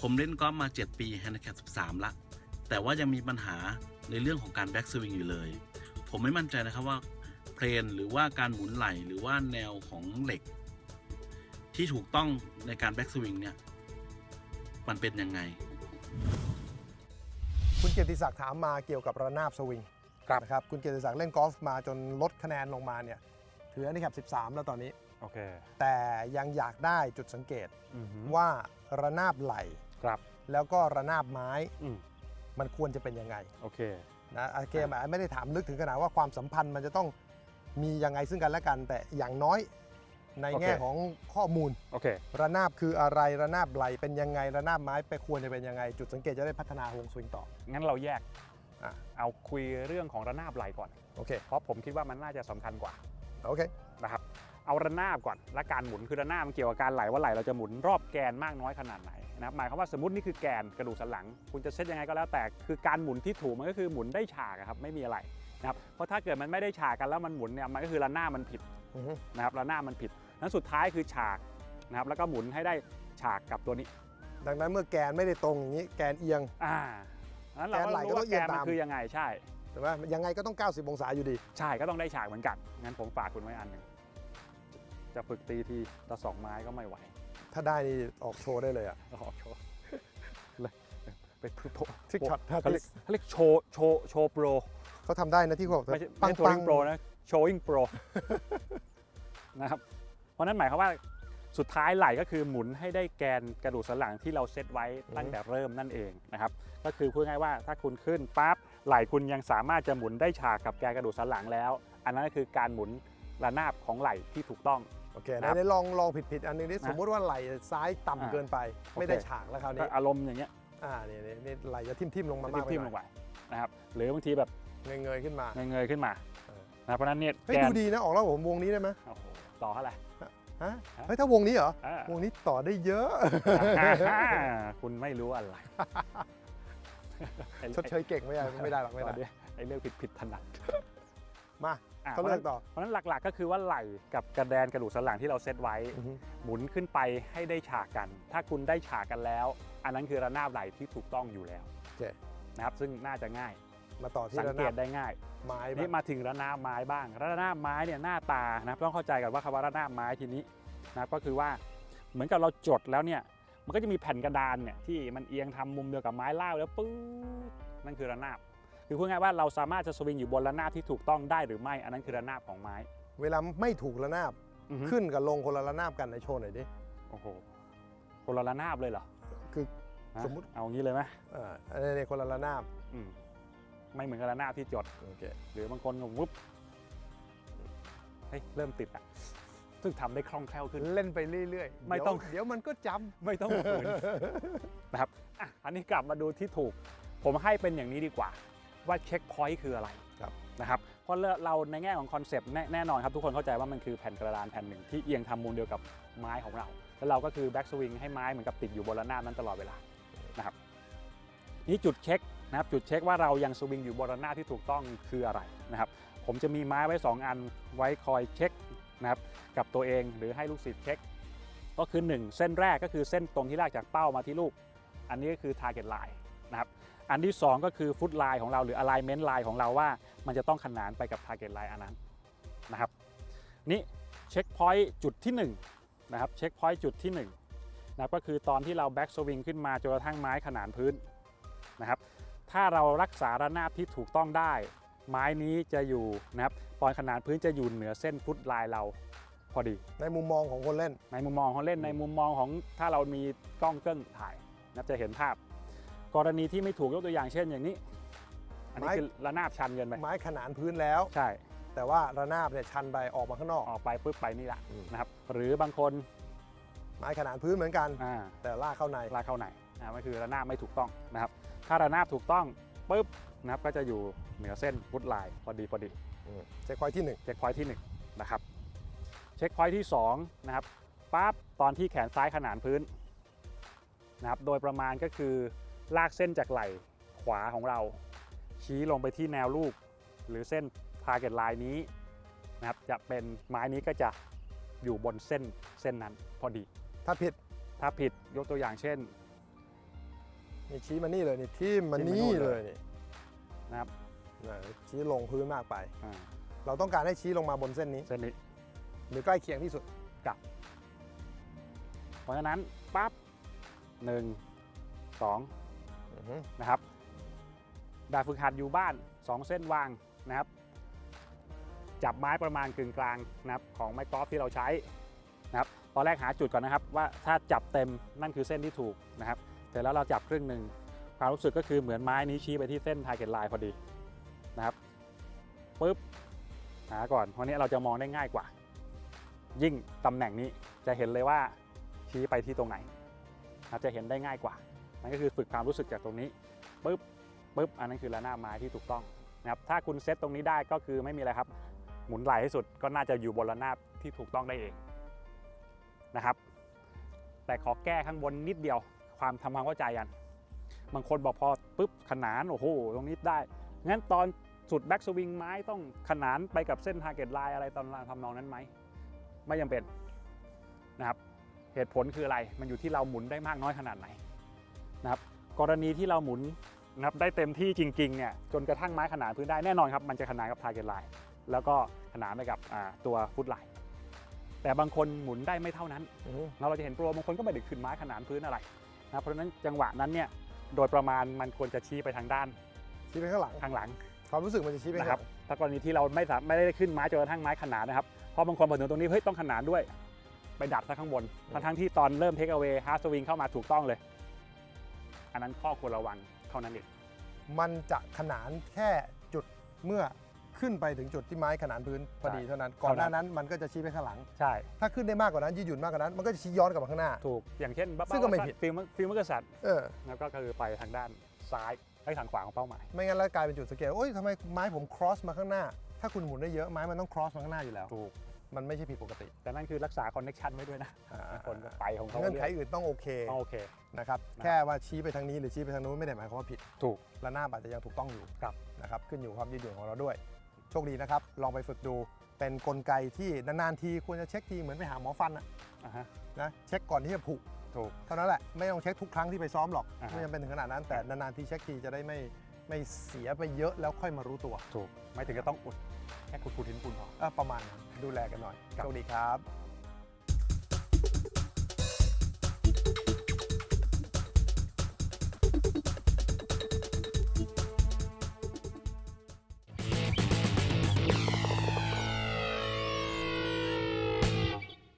ผมเล่นกอล์ฟมา 7 ปีแฮนด์แคป13 ละ แต่ว่ายังมีปัญหาในเรื่องของการแบ็กสวิงอยู่เลย ผมไม่มั่นใจนะครับว่าเพลนหรือว่าการหมุนไหลหรือว่าแนวของเหล็ก ที่ถูกต้องในการแบ็กสวิงเนี่ย มันเป็นยังไง คุณเกียรติศักดิ์ถามมาเกี่ยวกับระนาบสวิงครับ นะครับคุณเกียรติศักดิ์เล่นกอล์ฟมาจนลดคะแนนลงมาเนี่ยถืออันนี้ครับ13 แล้วตอนนี้ โอเค แต่ยังอยากได้จุดสังเกตอือหือว่าระนาบไหล ครับแล้วก็ระนาบไม้อืมมันควรจะเป็นยังไงโอเค นะอะเกมอะไม่ได้ถามลึกถึงขนาดว่าความสัมพันธ์มันจะต้องมียังไงซึ่งกันและกัน แต่อย่างน้อยในโอเค แง่ของข้อมูล โอเค ระนาบคืออะไรระนาบไหลเป็นยังไงระนาบไม้ไปควรจะเป็นยังไง จุดสังเกตจะได้พัฒนาฮวงสวิงต่อ งั้นเราแยกอะ เอาคุยเรื่องของระนาบไหลก่อน โอเคเพราะผมคิดว่ามันน่าจะสำคัญกว่าโอเคนะครับเอาระนาบก่อนและการหมุนคือระนาบมันเกี่ยวกับการไหลว่าไหลเราจะหมุนรอบแกนมากน้อยขนาดไหน นะครับหมายความว่าสมมตินี่คือแกนกระดูกสันหลัง คุณจะเซตยังไงก็แล้วแต่คือการหมุนที่ถูกมันก็คือหมุนได้ฉากอะครับไม่มีอะไรนะครับเพราะถ้าเกิดมันไม่ได้ฉากกันแล้วมันหมุนเนี่ยมันก็คือระนาบมันผิดอือฮึนะครับระนาบมันผิดนั้นสุดท้ายคือฉากนะครับแล้วก็หมุนให้ได้ฉากกับตัวนี้ ดังนั้นเมื่อแกนไม่ได้ตรงอย่างนี้แกนเอียงอ่านั้นเราแกนก็ไหลรู้ก็ต้ว่าองแกเอียงนมันตามคือยังไงใช่ถูกไหมยังไงก็ต้อง 90 องศาอยู่ดี ใช่ก็ต้องได้ฉากเหมือนกันงั้นผมฝากคุณไว้อันหนึ่งจะฝึกตีทีละสองไม้ก็ไม่ไหว ถ้าได้นี่ออกโชว์ได้เลยอะออกโชว์เลยไปโปรทริกช็อตเขาเรียกเขาเรียกโชว์โชว์โชว์โปรเขาทำได้นะที่เขาบอกไม่ใช่ปัไม่งใช่โชว์ปัอิงงโปรนะโชว์อิงโปร นะครับ เพราะนั้นหมายความว่าสุดท้ายไหลก็คือหมุนให้ได้แกนกระดูกสันหลังที่เราเซตไว้ตั้งแต่เริ่มนั่นเองนะครับ ก็คือพูดง่ายๆว่าถ้าคุณขึ้นปั๊บไหลคุณยังสามารถจะหมุนได้ฉากกับแกนกระดูกสันหลังแล้ว อันนั้นก็คือการหมุนระนาบของไหลที่ถูกต้องโอเคครับไหนๆลองลองผิดผิดๆอันหนึงนี่นะสมมุติว่าไหลซ้ายต่ำอ่าเกินไปโอเคไม่ได้ฉากแล้วคราวก็นี้อารมณ์อย่างเงี้ยอ่านี่นี่นี่ไหลจะทิ่มทิ่มๆลงมามากไปทิ่มหๆลน่งอยไปนะครับหรือบางทีแบบเงยเงยๆขึ้นมาเงยๆขึ้นมาเออนะครับเพราะฉะนั้นเนี่ยเฮ้ยแกนดูดีนะออกแล้วผมวงนี้ได้ไหมโอ้โหต่อเท่าไหร่ฮะฮะเฮ้ยถ้าวงนี้เหรออ่าวงนี้ต่อได้เยอะ คุณไม่รู้อะไรไอ้ชดเชยเก่งไม่ได้ไม่ได้หรอกไม่ได้ต่อด้วยไอ้เรื่องผิดผิดถนัดมาอะ เขาเลือกต่อเพราะฉะนั้นหลักๆ ก็คือว่าไหล่กับกระแดนกระดูกสันหลังที่เราเซตไว้อือฮึหมุนขึ้นไปให้ได้ฉากกัน ถ้าคุณได้ฉากกันแล้ว อันนั้นคือระนาบไหลที่ถูกต้องอยู่แล้วโอเคนะครับซึ่งน่าจะง่ายมาต่อที่สังระเกนาตบได้ง่ายไม้นี่บ้างมาถึงระนาบไม้บ้าง ระนาบไม้เนี่ยหน้าตานะต้องเข้าใจกันว่าคำว่าระนาบไม้ทีนี้นะก็คือว่าเหมือนกับเราจดแล้วเนี่ยมันก็จะมีแผ่นกระดานเนี่ยที่มันเอียงทำมุมเดียวกับไม้เล่าแล้วปื๊ดนั่นคือระนาบ คือพูดง่ายๆว่าเราสามารถจะสวิงอยู่บนระนาบที่ถูกต้องได้หรือไม่ อันนั้นคือระนาบของไม้ เวลาไม่ถูกระนาบอือฮึ ขึ้นกับลงคนละระนาบกันในโชว์หน่อยดิ โอ้โหคนละระนาบเลยเหรอคือฮะสมมุติ เอางี้เลยไหมเอ่าอันนี้คนละระนาบอืมไม่เหมือนกับระนาบที่จด โอเคหรือบางคนก็วุบเฮ้ยเริ่มติดอะซึ่งทำได้คล่องแคล่วขึ้น เล่นไปเรื่อยๆไม่เดี๋ยวต้องเดี๋ยวมันก็จไม่ต้องฝืน นะครับอะอันนี้กลับมาดูที่ถูก ผมให้เป็นอย่างนี้ดีกว่า ว่าเช็คพอยต์คืออะไรครับนะครับเพราะเราในแง่ของคอนเซปต์แน่แน่นอนครับ ทุกคนเข้าใจว่ามันคือแผ่นกระดานแผ่นหนึ่งที่เอียงทำมุมเดียวกับไม้ของเรา แล้วเราก็คือแบ็กสวิงให้ไม้เหมือนกับติดอยู่บนระนาบนั้นตลอดเวลานะครับนี่จุดเช็คนะครับจุดเช็คว่าเรายังสวิงอยู่บนระนาบที่ถูกต้องคืออะไรนะครับผมจะมีไม้ไว้ 2 อันไว้คอยเช็คนะครับกับตัวเองหรือให้ลูกศิษย์เช็ค ก็คือ 1 เส้นแรกก็คือเส้นตรงที่ลากจากเป้ามาที่ลูก อันนี้ก็คือ target line นะครับ อันที่ 2 ก็คือฟุตไลน์ของเราหรือ alignment line ของเราว่า มันจะต้องขนานไปกับ target line อันนั้นนะครับนี่เช็คพอยต์จุดที่1นะครับเช็คพอยต์จุดที่1นะครับก็คือตอนที่เรา back swing ขึ้นมาจนกระทั่งไม้ขนานพื้นนะครับถ้าเรารักษาระนาบที่ถูกต้องได้ ไม้นี้จะอยู่นะครับปอนขนานพื้นจะอยู่เหนือเส้นฟุตไลน์เราพอดีำในมุมมองของคนเล่น ในมุมมองของเล่นในมุมมองของถ้าเรามีกล้องเกิ้งถ่ายนะครับจะเห็นภาพ กรณีที่ไม่ถูกยกตัวอย่างเช่นอย่างนี้ อันนี้ไม้ คือระนาบชันเกินไปไม้ขนานพื้นแล้ว ใช่ แต่ว่าระนาบเนี่ยชันไปออกมาข้างนอก ออกไปปุ๊บไปนี่แหละอืม นะครับ หรือบางคนไม้ขนานพื้นเหมือนกัน อ่าแต่ลากเข้าใน ลากเข้าไหนนะมันคือระนาบไม่ถูกต้องนะครับ ถ้าระนาบถูกต้องปุ๊บนะครับก็จะอยู่เหนือเส้นฟุตไลน์พอดีพอดี อืมเช็คพอยต์ที่หนึ่งเช็คพอยท์ที่1นะครับ เช็คพอยท์ที่2นะครับปั๊บตอนที่แขนซ้ายขนานพื้นนะครับ โดยประมาณก็คือ ลากเส้นจากไหล่ขวาของเรา ชี้ลงไปที่แนวลูก หรือเส้น target line นี้นะครับจะเป็นไม้นี้ก็จะอยู่บนเส้นเส้นนั้นพอดี ถ้าผิดถ้าผิดยกตัวอย่างเช่น นี่ชี้มานี่เลยนี่ที่มันชี้มานี่นู่นเลเลย ยนี่นะครับนะชี้ลงพื้นมากไป อ่าเราต้องการให้ชี้ลงมาบนเส้นนี้ เส้นนี้ หรือใกล้เคียงที่สุด เพราะฉะนั้นปั๊บหนึ่งสองอือฮึ นะครับแบบฝึกหัดอยู่บ้าน 2 เส้นวางนะครับ จับไม้ประมาณกึ่งกลางนะครับของไม้กอล์ฟที่เราใช้นะครับตอนแรกหาจุดก่อนนะครับ ว่าถ้าจับเต็มนั่นคือเส้นที่ถูกนะครับเสร็จแล้วเราจับครึ่งหนึ่งความรู้สึกก็คือเหมือนไม้นี้ชี้ไปที่เส้น target line พอดีนะครับปุ๊บหาก่อนเพราะนี้เราจะมองได้ง่ายกว่า ยิ่งตำแหน่งนี้จะเห็นเลยว่าชี้ไปที่ตรงไหนนะจะเห็นได้ง่ายกว่า นั่นก็คือฝึกความรู้สึกจากตรงนี้ปุ๊บปุ๊บอันนั้นคือระนาบไม้ที่ถูกต้องนะครับถ้าคุณเซตตรงนี้ได้ก็คือไม่มีอะไรครับ หมุนไหลให้สุดก็น่าจะอยู่บนระนาบที่ถูกต้องได้เองนะครับ แต่ขอแก้ข้างบนนิดเดียวความทำความเข้าใจกัน บางคนบอกพอปุ๊บขนานโอ้โหตรงนี้ได้งั้นตอนสุดแบ็กสวิงไม้ต้องขนานไปกับเส้นทาร์เก็ตไลน์อะไรตอนทำนองนั้นไหมไม่จำเป็นนะครับเหตุผลคืออะไรมันอยู่ที่เราหมุนได้มากน้อยขนาดไหน นะครับกรณีที่เราหมุนนะครับได้เต็มที่จริงๆเนี่ยจนกระทั่งไม้ขนานพื้นได้แน่นอนครับมันจะขนานกับ target line แล้วก็ขนานไปกับอ่าตัวฟุตไลน์แต่บางคนหมุนได้ไม่เท่านั้นอือฮึแล้วเราจะเห็นโปรบางคนก็ไม่ได้ขึ้นไม้ขนานพื้นอะไรนะครับเพราะฉะนั้นจังหวะนั้นเนี่ยโดยประมาณมันควรจะชี้ไปทางด้าน ชี้ไปข้างหลังข้างหลัง ความรู้สึกมันจะชี้ไปข้างนะหครัลับงถ้ากรณีที่เราไม่สามไม่ได้ขึ้นไม้จนกระทั่งไม้ขนานนะครับเพราะบางคนพอถึงตรงนี้เฮ้ยต้องขนานด้วย ไปดัดซะข้างบนทั้งทั้งๆที่ตอนเริ่มเทคเอา a y ฮาร์ดสวิงเข้ามาถูกต้องเลย อันนั้นข้อควรระวังเท่านั้นเองมันจะขนานแค่จุดเมื่อขึ้นไปถึงจุดที่ไม้ขนานพื้นพอดีเท่านั้น ก่อนหน้านั้นมันก็จะชี้ไปข้างหลัง ใช่ ถ้าขึ้นได้มากกว่านั้นยืดหยุ่นมากกว่านั้นมันก็จะชี้ย้อนกลับมาข้างหน้า ถูก อย่างเช่นบ้าซึ่งก็ไม่ผิดฟิลมฟิลมกษัตริย์เออแล้วก็คือไปทางด้านซ้ายไปทางขวาของเป้าหมาย ไม่งั้นแล้วกลายเป็นจุดสังเกตโอ้ยทำไมไม้ผม cross มาข้างหน้า ถ้าคุณหมุนได้เยอะไม้มันต้อง cross มาข้างหน้าอยู่แล้ว ถูก มันไม่ใช่ผิดปกติแต่นั่นคือรักษาคอนเน็ชันไว้ด้วยนะอ่าคนก็ไปของเขาเงื่อนไขรื่ยอื่นต้องโอเคต้องโอเคนะครับนะครับแค่ว่าชี้ไปทางนี้หรือชี้ไปทางนู้นไม่ได้หมายความว่าผิดถูกและหน้าบอาจจะยังถูกต้องอยู่ครับนะครับขึ้นอยู่กับความยืดหยุ่นของเราด้วย โชคดีนะครับ ลองไปฝึกดูเป็นกลไกที่นานๆทีควรจะเช็คทีเหมือนไปหาหมอฟันนะอ่าฮะนะเช็คก่อนที่จะผุถูกเท่านั้นแหละไม่ต้องเช็คทุกครั้งที่ไปซ้อมหรอกอ่าฮะไม่จำเป็นถึงขนาดนั้นแต่นานๆทีเช็คทีจะได้ไม่ ไม่เสียไปเยอะแล้วค่อยมารู้ตัวถูก ไม่ถึงจะต้องอุด แค่ขุดขุดหินปูนพอเออประมาณนั้นดูแลกันหน่อยครับโชคดีครับ